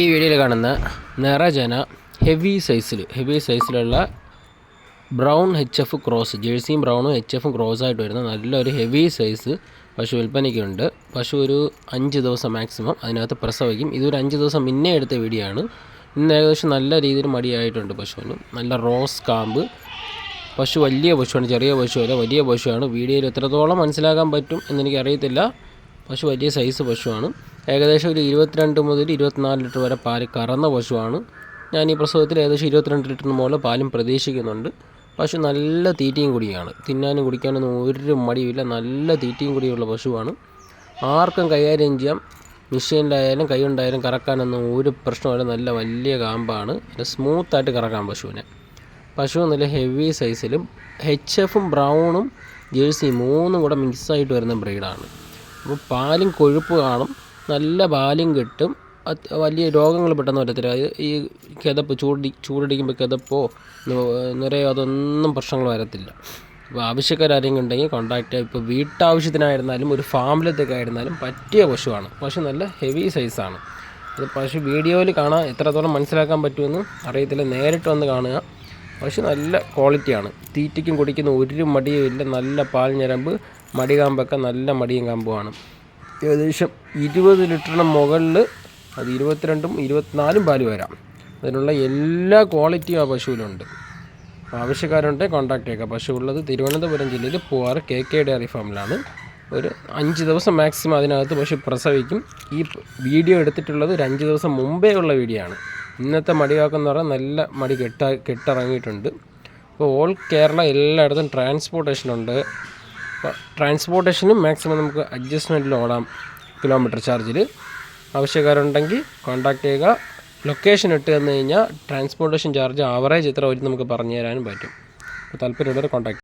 ഈ വീഡിയോയിൽ കാണുന്ന നിറജന ഹെവി സൈസിൽ ഹെവി സൈസിലുള്ള ബ്രൗൺ എച്ച് എഫ് ക്രോസ് ജേഴ്സിയും ബ്രൗണും എച്ച് എഫും ക്രോസ് ആയിട്ട് വരുന്ന നല്ലൊരു ഹെവി സൈസ് പശു വിൽപ്പനയ്ക്കുണ്ട് പശു ഒരു അഞ്ച് ദിവസം മാക്സിമം അതിനകത്ത് പ്രസവിക്കും ഇതൊരു അഞ്ച് ദിവസം മുന്നേ എടുത്ത വീഡിയോ ആണ്. ഇന്ന് ഏകദേശം നല്ല രീതിയിൽ മടിയായിട്ടുണ്ട് പശുവിന്. നല്ല റോസ് കാമ്പ്. പശു വലിയ പശുവാണ് ചെറിയ പശുവല്ല വലിയ പശുവാണ്. വീഡിയോയിൽ എത്രത്തോളം മനസ്സിലാക്കാൻ പറ്റും എന്നെനിക്കറിയത്തില്ല പശു വലിയ സൈസ് പശുവാണ്. ഏകദേശം ഒരു ഇരുപത്തിരണ്ട് മുതൽ ഇരുപത്തിനാല് ലിറ്റർ വരെ പാൽ കറന്ന പശുവാണ്. ഞാൻ ഈ പ്രസവത്തിൽ ഏകദേശം ഇരുപത്തിരണ്ട് ലിറ്ററിന് മുകളിൽ പാലും പ്രതീക്ഷിക്കുന്നുണ്ട്. പശു നല്ല തീറ്റയും കുടിയാണ്. തിന്നാനും കുടിക്കാനൊന്നും ഒരു മടിയുമില്ല. നല്ല തീറ്റയും കുടിയുള്ള പശുവാണ്. ആർക്കും കൈകാര്യം ചെയ്യാം. മെഷീനിലായാലും കൈ കൊണ്ടായാലും കറക്കാനൊന്നും ഒരു പ്രശ്നമില്ല നല്ല വലിയ കാമ്പാണ്. സ്മൂത്തായിട്ട് കറക്കാം പശുവിനെ. പശു നല്ല ഹെവി സൈസിലും എച്ച് എഫും ബ്രൗണും ജേഴ്സി മൂന്നും കൂടെ മിക്സായിട്ട് വരുന്ന ബ്രീഡാണ്. അപ്പോൾ പാലും കൊഴുപ്പ് കാണും. നല്ല ബാല്യം കിട്ടും. വലിയ രോഗങ്ങൾ പെട്ടെന്ന് വരത്തില്ല. ഈ കിതപ്പ് ചൂടി ചൂടടിക്കുമ്പോൾ കിതപ്പോ നിറയോ അതൊന്നും പ്രശ്നങ്ങൾ വരത്തില്ല. അപ്പോൾ ആവശ്യക്കാരെങ്കിലും ഉണ്ടെങ്കിൽ കോൺടാക്റ്റ് ഇപ്പോൾ വീട്ടാവശ്യത്തിനായിരുന്നാലും ഒരു ഫാമിലത്തേക്ക് ആയിരുന്നാലും പറ്റിയ പശുവാണ്. പശു നല്ല ഹെവി സൈസാണ് അത് പശു വീഡിയോയിൽ കാണാൻ എത്രത്തോളം മനസ്സിലാക്കാൻ പറ്റുമെന്ന് അറിയത്തില്ല. നേരിട്ട് വന്ന് കാണുക. പശു നല്ല ക്വാളിറ്റിയാണ് തീറ്റയ്ക്കും കുടിക്കുന്ന ഒരു മടിയും ഇല്ല. നല്ല പാൽ ഞരമ്പ് മടികാമ്പൊക്കെ നല്ല മടിയും കാമ്പുമാണ് ഏകദേശം ഇരുപത് ലിറ്ററിന് മുകളിൽ അത് ഇരുപത്തിരണ്ടും ഇരുപത്തിനാലും പാൽ വരാം. അതിനുള്ള എല്ലാ ക്വാളിറ്റിയും ആ പശുവിലുണ്ട്. ആവശ്യക്കാരുണ്ടെ കോൺടാക്ട് ചെയ്യുക പശു ഉള്ളത് തിരുവനന്തപുരം ജില്ലയിൽ പൂവാറ് കെ കെ ഡയറി ഫാമിലാണ്. ഒരു അഞ്ച് ദിവസം മാക്സിമം അതിനകത്ത് പശു പ്രസവിക്കും. ഈ വീഡിയോ എടുത്തിട്ടുള്ളത് ഒരു അഞ്ച് ദിവസം മുമ്പേ ഉള്ള വീഡിയോ ആണ്. ഇന്നത്തെ മടികാക്കെന്ന് പറഞ്ഞാൽ നല്ല മടി കെട്ട കെട്ടിറങ്ങിയിട്ടുണ്ട്. അപ്പോൾ ഓൾ കേരള എല്ലായിടത്തും അപ്പോൾ ട്രാൻസ്പോർട്ടേഷനും മാക്സിമം നമുക്ക് അഡ്ജസ്റ്റ്മെന്റിൽ ഓടാം കിലോമീറ്റർ ചാർജിൽ ആവശ്യക്കാരുണ്ടെങ്കിൽ കോൺടാക്ട് ചെയ്യുക. ലൊക്കേഷൻ ഇട്ട് തന്നു കഴിഞ്ഞാൽ ട്രാൻസ്പോർട്ടേഷൻ ചാർജ് ആവറേജ് എത്ര വരും നമുക്ക് പറഞ്ഞു തരാനും പറ്റും താല്പര്യമുള്ളവർ കോൺടാക്ട്